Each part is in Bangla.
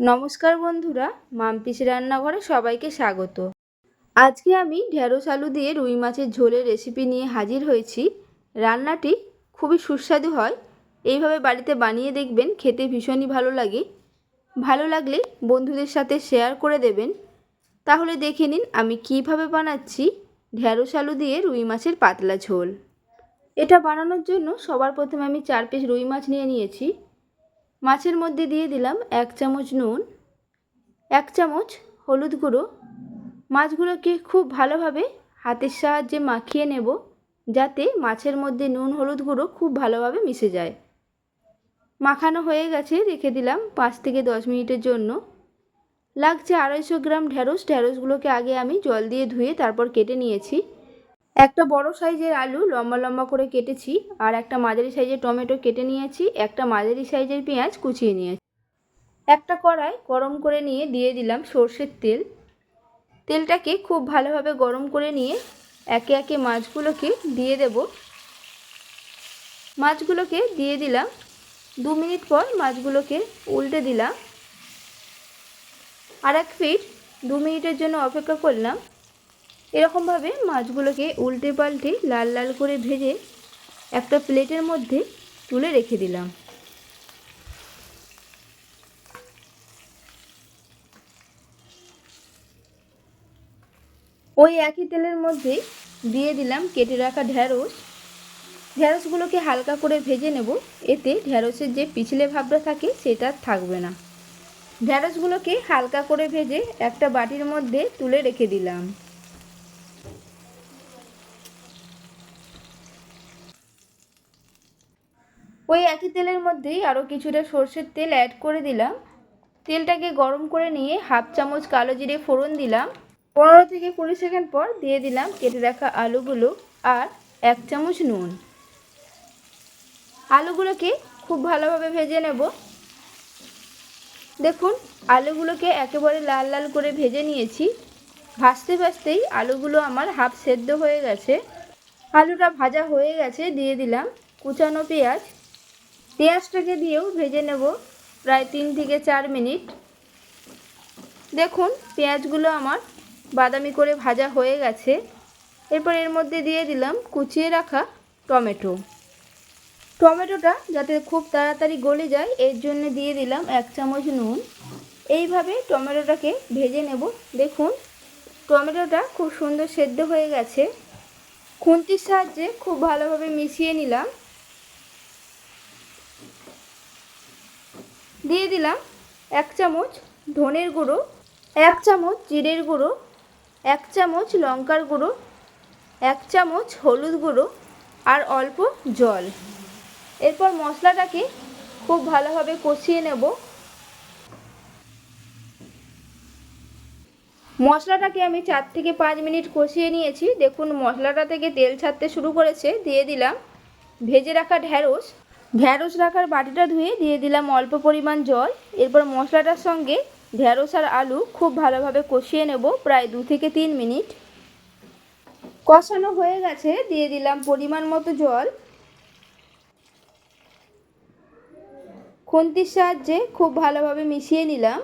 নমস্কার বন্ধুরা, মামপিসি রান্নাঘরে সবাইকে স্বাগত। আজকে আমি ঢেঁড়স আলু দিয়ে রুই মাছের ঝোলের রেসিপি নিয়ে হাজির হয়েছি। রান্নাটি খুবই সুস্বাদু হয়। এইভাবে বাড়িতে বানিয়ে দেখবেন, খেতে ভীষণই ভালো লাগে। ভালো লাগলে বন্ধুদের সাথে শেয়ার করে দেবেন। তাহলে দেখে নিন আমি কীভাবে বানাচ্ছি ঢেঁড়স আলু দিয়ে রুই মাছের পাতলা ঝোল। এটা বানানোর জন্য সবার প্রথমে আমি চার পিস রুই মাছ নিয়ে নিয়েছি। মাছের মধ্যে দিয়ে দিলাম এক চামচ নুন, এক চামচ হলুদ গুঁড়ো। মাছগুলোকে খুব ভালোভাবে হাতের সাহায্যে মাখিয়ে নেব যাতে মাছের মধ্যে নুন, হলুদ গুঁড়ো খুব ভালোভাবে মিশে যায়। মাখানো হয়ে গেছে, রেখে দিলাম পাঁচ থেকে দশ মিনিটের জন্য। লাগছে আড়াইশো গ্রাম ঢ্যাঁড়স ঢ্যাঁড়সগুলোকে আগে আমি জল দিয়ে ধুয়ে তারপর কেটে নিয়েছি। একটা বড় সাইজের আলু লম্বা লম্বা করে কেটেছি আর একটা মাঝারি সাইজের টমেটো কেটে নিয়েছি, একটা মাঝারি সাইজের পেঁয়াজ কুচিয়ে নিয়েছি। একটা কড়াই গরম করে নিয়ে দিয়ে দিলাম সর্ষের তেল। তেলটাকে খুব ভালোভাবে গরম করে নিয়ে একে একে মাছগুলোকে দিয়ে দেব। মাছগুলোকে দিয়ে দিলাম। দু মিনিট পর মাছগুলোকে উল্টে দিলাম। আর এক ফিট দু মিনিটের জন্য অপেক্ষা করলাম। এরকমভাবে মাছগুলোকে উল্টে পাল্টে লাল লাল করে ভেজে একটা প্লেটের মধ্যে তুলে রেখে দিলাম। ওই একই তেলের মধ্যে দিয়ে দিলাম কেটে রাখা ঢ্যাঁড়স ঢ্যাঁড়সগুলোকে হালকা করে ভেজে নেব, এতে ঢ্যাঁড়সের যে পিছলে ভাবটা থাকে সেটা থাকবে না। ঢ্যাঁড়সগুলোকে হালকা করে ভেজে একটা বাটির মধ্যে তুলে রেখে দিলাম। ওই একই তেলের মধ্যেই আরও কিছুটা সর্ষের তেল অ্যাড করে দিলাম। তেলটাকে গরম করে নিয়ে হাফ চামচ কালো জিরে ফোড়ন দিলাম। পনেরো থেকে কুড়ি সেকেন্ড পর দিয়ে দিলাম কেটে রাখা আলুগুলো আর এক চামচ নুন। আলুগুলোকে খুব ভালোভাবে ভেজে নেব। দেখুন, আলুগুলোকে একেবারে লাল লাল করে ভেজে নিয়েছি। ভাজতে ভাজতেই আলুগুলো আমার হাফ সেদ্ধ হয়ে গেছে। আলুটা ভাজা হয়ে গেছে, দিয়ে দিলাম কুচানো পেঁয়াজ। পেঁয়াজটাকে দিয়েও ভেজে নেব প্রায় তিন থেকে চার মিনিট। দেখুন, পেঁয়াজগুলো আমার বাদামি করে ভাজা হয়ে গেছে। এরপর এর মধ্যে দিয়ে দিলাম কুচিয়ে রাখা টমেটো। টমেটোটা যাতে খুব তাড়াতাড়ি গলে যায়, এর জন্য দিয়ে দিলাম এক চামচ নুন। এইভাবে টমেটোটাকে ভেজে নেব। দেখুন, টমেটোটা খুব সুন্দর সেদ্ধ হয়ে গেছে। খুন্তির সাহায্যে খুব ভালোভাবে মিশিয়ে নিলাম। দিয়ে দিলাম এক চামচ ধনের গুঁড়ো, এক চামচ জিরের গুঁড়ো, এক চামচ লঙ্কার গুঁড়ো, এক চামচ হলুদ গুঁড়ো আর অল্প জল। এরপর মশলাটাকে খুব ভালোভাবে কষিয়ে নেব। মশলাটাকে আমি চার থেকে পাঁচ মিনিট কষিয়ে নিয়েছি। দেখুন, মশলাটা থেকে তেল ছাড়তে শুরু করেছে। দিয়ে দিলাম ভেজে রাখা ঢ্যাঁড়স ঢ্যাঁড়স রাখার বাটিটা ধুয়ে দিয়ে দিলাম অল্প পরিমাণ জল। এরপর মশলাটার সঙ্গে ঢ্যাঁড়স আর আলু খুব ভালোভাবে কষিয়ে নেব প্রায় দু থেকে তিন মিনিট। কষানো হয়ে গেছে, দিয়ে দিলাম পরিমাণ মতো জল। খুন্তির সাহায্যে খুব ভালোভাবে মিশিয়ে নিলাম।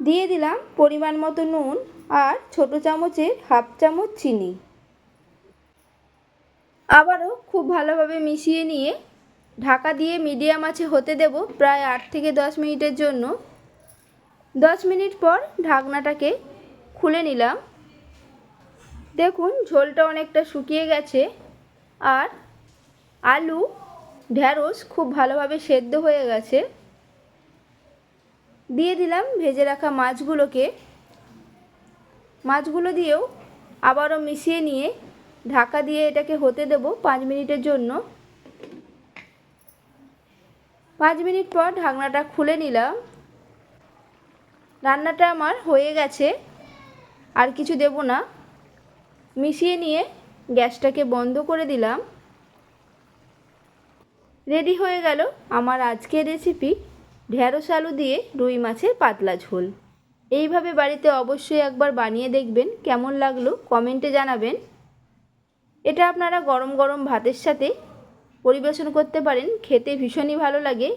দিয়ে দিলাম পরিমাণ মতো নুন আর ছোট চামচের হাফ চামচ চিনি। আবারও খুব ভালোভাবে মিশিয়ে নিয়ে ঢাকা দিয়ে মিডিয়াম আছে হতে দেব প্রায় আট থেকে দশ মিনিটের জন্য। দশ মিনিট পর ঢাকনাটাকে খুলে নিলাম। দেখুন, ঝোলটা অনেকটা শুকিয়ে গেছে আর আলু ঢ্যাঁড়স খুব ভালোভাবে সেদ্ধ হয়ে গেছে। দিয়ে দিলাম ভেজে রাখা মাছগুলোকে। মাছগুলো দিয়েও আবারও মিশিয়ে নিয়ে ঢাকা দিয়ে এটাকে হতে দেব পাঁচ মিনিটের জন্য। পাঁচ মিনিট পর ঢাকনাটা খুলে নিলাম। রান্নাটা আমার হয়ে গেছে, আর কিছু দেব না। মিশিয়ে নিয়ে গ্যাসটাকে বন্ধ করে দিলাম। রেডি হয়ে গেল আমার আজকের রেসিপি ঢ্যাঁড়স আলু দিয়ে রুই মাছের পাতলা ঝোল। এইভাবে বাড়িতে অবশ্যই একবার বানিয়ে দেখবেন, কেমন লাগল কমেন্টে জানাবেন। এটা আপনারা গরম গরম ভাতের সাথে পরিবেশন করতে পারেন, খেতে ভীষণই ভালো লাগে।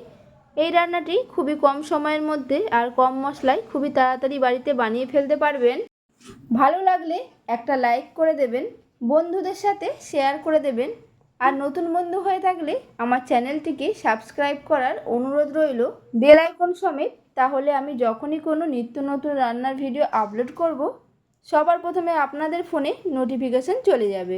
এই রান্নাটি খুবই কম সময়ের মধ্যে আর কম মশলায় খুবই তাড়াতাড়ি বাড়িতে বানিয়ে ফেলতে পারবেন। ভালো লাগলে একটা লাইক করে দেবেন, বন্ধুদের সাথে শেয়ার করে দেবেন, আর নতুন বন্ধু হয়ে থাকলে আমার চ্যানেলটিকে সাবস্ক্রাইব করার অনুরোধ রইল। বেল আইকন সমেত, তাহলে আমি যখনই কোনো নিত্য নতুন রান্নার ভিডিও আপলোড করব, সবার প্রথমে আপনাদের ফোনে নোটিফিকেশন চলে যাবে।